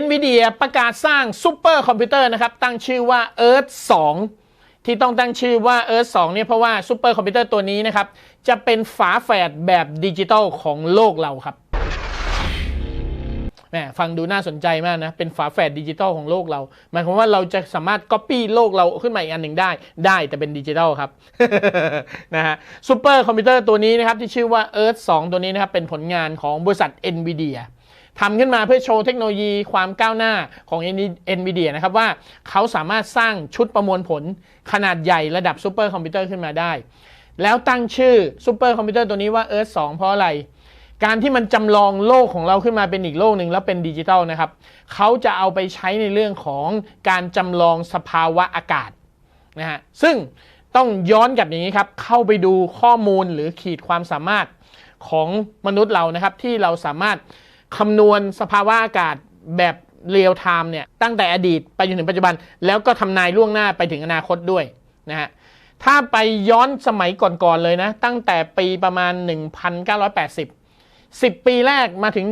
NVIDIA ประกาศสร้างซูเปอร์คอมพิวเตอร์นะครับ ตั้งชื่อว่า Earth 2 ที่ต้องตั้งชื่อว่า Earth 2เนี่ยเพราะว่าซูเปอร์คอมพิวเตอร์ตัวนี้นะครับ จะเป็นฝาแฝดแบบดิจิตอลของโลกเราครับแหมฟังดูน่าสนใจมากนะ เป็นฝาแฝดดิจิตอลของโลกเรา หมายความว่าเราจะสามารถก๊อปปี้โลกเราขึ้นมาอีกอันหนึ่งได้ ได้แต่เป็นดิจิตอลครับนะฮะซูเปอร์คอมพิวเตอร์ตัวนี้นะครับที่ชื่อว่า Earth 2 ตัวนี้นะครับเป็นผลงานของบริษัท NVIDIA ทำขึ้นมาเพื่อโชว์เทคโนโลยีความก้าวหน้าของ NVIDIA นะครับว่าเขาสามารถสร้างชุดประมวลผลขนาดใหญ่ระดับซูเปอร์คอมพิวเตอร์ขึ้นมาได้ แล้วตั้งชื่อซูเปอร์คอมพิวเตอร์ตัวนี้ว่า Earth 2 เพราะอะไร การที่มันจำลองโลกของเราขึ้นมาเป็นอีกโลกหนึ่งแล้วเป็นดิจิทัลนะครับเขาจะเอาไปใช้ในเรื่องของการจำลองสภาวะอากาศนะฮะซึ่งต้องย้อนกลับอย่างนี้ครับ เข้าไปดูข้อมูลหรือขีดความสามารถของมนุษย์เรานะครับ ที่เราสามารถ คำนวณสภาวะอากาศแบบเรียลไทม์เนี่ยตั้งแต่อดีตไปจนถึงปัจจุบัน แล้วก็ทำนายล่วงหน้าไปถึงอนาคตด้วยนะฮะถ้าไปย้อนสมัยก่อนๆเลยนะ ตั้งแต่ปีประมาณ 1980 10 ปีแรกมาถึง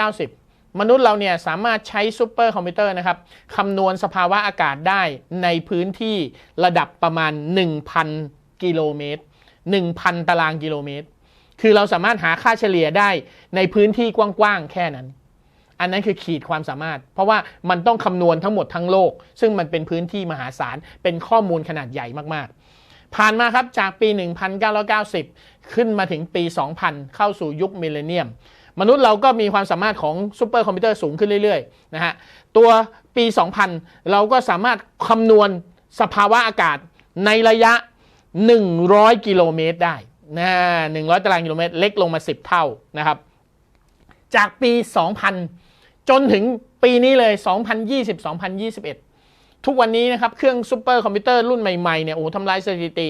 1990 มนุษย์เราเนี่ยสามารถใช้ซูเปอร์คอมพิวเตอร์นะครับคำนวณสภาวะอากาศได้ในพื้นที่ระดับประมาณ 1,000 กิโลเมตร 1,000 ตารางกิโลเมตร คือเราสามารถหาค่าเฉลี่ยได้ในพื้นที่กว้างๆแค่นั้น อันนั้นคือขีดความสามารถ เพราะว่ามันต้องคำนวณทั้งหมดทั้งโลก ซึ่งมันเป็นพื้นที่มหาศาล เป็นข้อมูลขนาดใหญ่มากๆ ผ่านมาครับจากปี 1990 ขึ้นมาถึงปี 2000 เข้าสู่ยุคมิเลนเนียมมนุษย์เราก็มีความสามารถของซูเปอร์คอมพิวเตอร์สูงขึ้นเรื่อยๆนะฮะตัวปี 2000 เราก็สามารถคำนวณสภาวะอากาศในระยะ 100 กิโลเมตรได้ นะ100ตารางกิโลเมตร เล็กลงมา10เท่านะครับ จากปี 2000 จนถึงปีนี้เลย 2020-2021ทุกวันนี้นะครับ เครื่องซูเปอร์คอมพิวเตอร์รุ่นใหม่ๆเนี่ยโอ้ทำลายสถิติ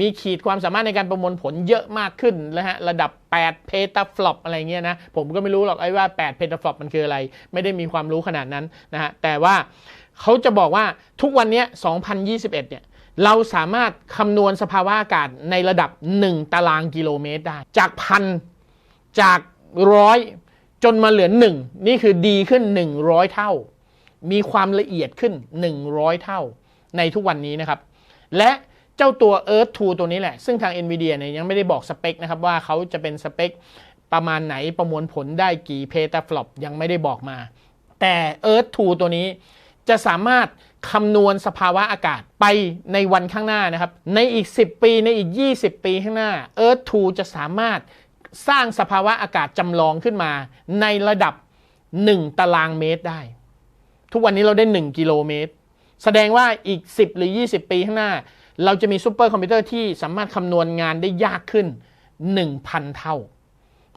มีขีดความสามารถในการประมวลผลเยอะมากขึ้นนะฮะระดับ 8 เพตาฟลอปอะไรเงี้ยนะ ผมก็ไม่รู้หรอกไอ้ว่า 8 เพตาฟลอปมันคืออะไร ไม่ได้มีความรู้ขนาดนั้นนะฮะแต่ว่าเขาจะบอกว่าทุกวันนี้ 2021 เนี่ย เราสามารถคำนวณสภาวะอากาศในระดับ 1 ตารางกิโลเมตรได้ จากพันจากร้อยจนมาเหลือ 1 นี่คือดีขึ้น 100 เท่า มีความละเอียดขึ้น 100 เท่าในทุกวันนี้นะครับ และเจ้าตัว Earth 2 ตัวนี้แหละ ซึ่งทาง NVIDIA เนี่ยยังไม่ได้บอกสเปคนะครับว่าเขาจะเป็นสเปคประมาณไหนประมวลผลได้กี่เพตาฟลอปยังไม่ได้บอกมา แต่ Earth 2 ตัวนี้ จะสามารถคำนวณสภาวะอากาศไปในวันข้างหน้านะครับ ในอีก 10 ปีในอีก 20 ปีข้างหน้า Earth 2 จะสามารถสร้างสภาวะอากาศจำลองขึ้นมา ในระดับ 1 ตารางเมตรได้ ทุกวันนี้เราได้ 1 กิโลเมตร แสดงว่าอีก 10 หรือ 20 ปีข้างหน้า เราจะมีซูเปอร์คอมพิวเตอร์ที่สามารถคำนวณงานได้ยากขึ้น 1,000 เท่า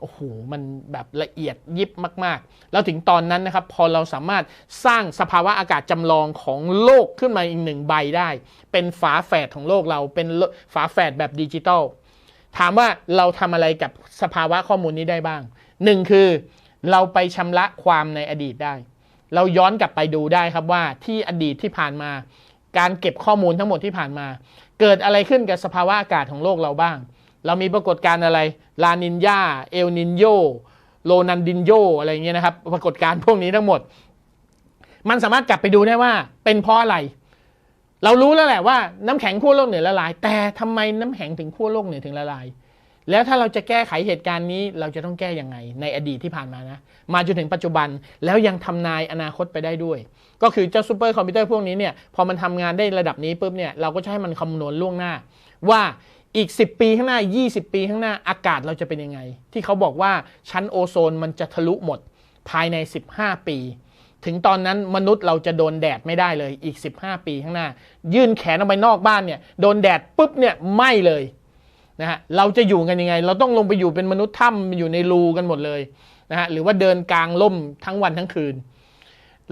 โอ้โหมันแบบละเอียดยิบมาก ๆ แล้วถึงตอนนั้นนะครับพอเราสามารถสร้างสภาวะอากาศจำลองของโลกขึ้นมาอีกหนึ่งใบได้ เป็นฝาแฝดของโลกเราเป็นฝาแฝดแบบดิจิตอลถามว่าเราทำอะไรกับสภาวะข้อมูลนี้ได้บ้างหนึ่งคือเราไปชำระความในอดีตได้ เราย้อนกลับไปดูได้ครับว่าที่อดีตที่ผ่านมา การเก็บข้อมูลทั้งหมดที่ผ่านมา เกิดอะไรขึ้นกับสภาวะอากาศของโลกเราบ้าง เรามีปรากฏการณ์อะไร ลานินยาเอลนินโยโลนันดินโยอะไรเงี้ยนะครับ ปรากฏการณ์พวกนี้ทั้งหมด มันสามารถกลับไปดูได้ว่า เป็นเพราะอะไร เรารู้แล้วแหละว่าน้ำแข็งขั้วโลกเหนือละลาย แต่ทำไมน้ำแข็งถึงขั้วโลกเหนือถึงละลาย แล้วถ้าเราจะแก้ไขเหตุการณ์นี้ เราจะต้องแก้ยังไง ในอดีตที่ผ่านมานะ มาจนถึงปัจจุบันแล้วยังทำนายอนาคตไปได้ด้วย ก็คือเจ้าซูเปอร์คอมพิวเตอร์พวกนี้เนี่ยพอมันทำงานได้ระดับนี้ปุ๊บเนี่ยเราก็จะให้มันคำนวณล่วงหน้า ว่า อีก 10 ปีข้างหน้า 20 ปีข้างหน้าอากาศเราจะเป็นยังไง ที่เขาบอกว่าชั้นโอโซนมันจะทะลุหมดภายใน 15 ปี ถึงตอนนั้นมนุษย์เราจะโดนแดดไม่ได้เลยอีก 15 ปีข้างหน้า ยื่นแขนออกไปนอกบ้านเนี่ยโดนแดดปุ๊บเนี่ยไหม้เลยนะฮะเราจะอยู่กันยังไง เราต้องลงไปอยู่เป็นมนุษย์ถ้ำอยู่ในรูกันหมดเลยนะฮะหรือว่าเดินกลางล่มทั้งวันทั้งคืน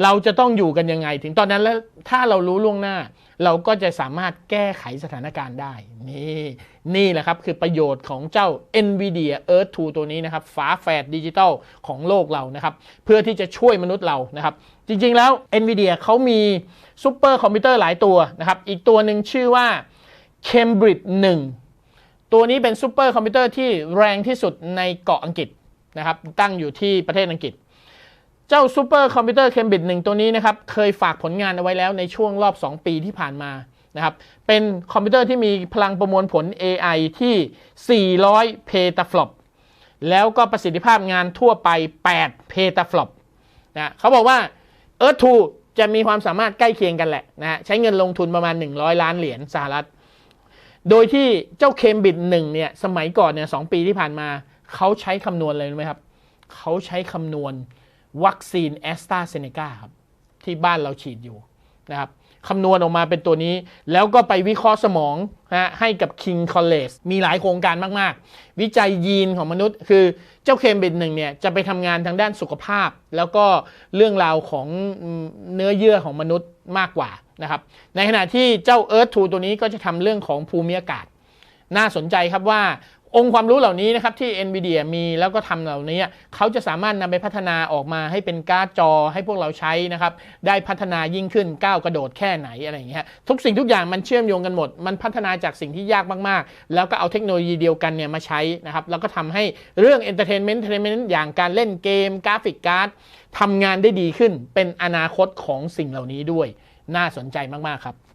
เราจะต้องอยู่กันยังไง ถึงตอนนั้นแล้วถ้าเรารู้ล่วงหน้า เราก็จะสามารถแก้ไขสถานการณ์ได้ นี่นี่แหละครับคือประโยชน์ของเจ้า NVIDIA Earth 2 ตัวนี้นะครับฝาแฝดดิจิตอลของโลกเรานะครับ เพื่อที่จะช่วยมนุษย์เรานะครับ จริงๆแล้ว NVIDIA เขามีซูเปอร์คอมพิวเตอร์หลายตัวนะครับ อีกตัวหนึ่งชื่อว่า Cambridge 1 ตัวนี้เป็นซูเปอร์คอมพิวเตอร์ที่แรงที่สุดในเกาะอังกฤษนะครับตั้งอยู่ที่ประเทศอังกฤษ เจ้าซูเปอร์คอมพิวเตอร์เคมบิดหนึ่งตัวนี้นะครับ เคยฝากผลงานเอาไว้แล้วในช่วงรอบ 2 ปีที่ผ่านมานะครับ เป็นคอมพิวเตอร์ที่มีพลังประมวลผล AI ที่ 400 เพตาฟลอปแล้วก็ประสิทธิภาพงานทั่วไป 8 เพตาฟลอปนะเขาบอกว่า Earth 2 จะมีความสามารถใกล้เคียงกันแหละนะใช้เงินลงทุนประมาณ 100 ล้านเหรียญสหรัฐ โดยที่เจ้าเคมบิดหนึ่งเนี่ยสมัยก่อนเนี่ยสองปีที่ผ่านมา เขาใช้คำนวณเลยรู้ไหมครับ เขาใช้คำนวณ วัคซีนแอสตราเซเนกาครับที่บ้านเราฉีดอยู่นะครับคำนวณออกมาเป็นตัวนี้ แล้วก็ไปวิเคราะห์สมองนะให้กับ King College มีหลายโครงการมาก ๆ วิจัยยีนของมนุษย์ คือเจ้าเคมเบิดหนึ่งเนี่ยจะไปทำงานทางด้านสุขภาพ แล้วก็เรื่องราวของเนื้อเยื่อของมนุษย์มากกว่านะครับในขณะที่เจ้า Earth 2ตัวนี้ก็จะทำเรื่องของภูมิอากาศ น่าสนใจครับว่า องค์ความรู้เหล่านี้นะครับที่ NVIDIA มีแล้วก็ทำเหล่านี้เขาจะสามารถนำไปพัฒนาออกมาให้เป็นการ์ดจอให้พวกเราใช้นะครับ ได้พัฒนายิ่งขึ้นก้าวกระโดดแค่ไหนอะไรอย่างเงี้ยทุกสิ่งทุกอย่างมันเชื่อมโยงกันหมด มันพัฒนาจากสิ่งที่ยากมากๆ แล้วก็เอาเทคโนโลยีเดียวกันเนี่ยมาใช้นะครับ แล้วก็ทำให้เรื่อง Entertainment Entertainment อย่างการเล่นเกมกราฟิกการ์ดทำงานได้ดีขึ้น เป็นอนาคตของสิ่งเหล่านี้ด้วย น่าสนใจมากๆครับ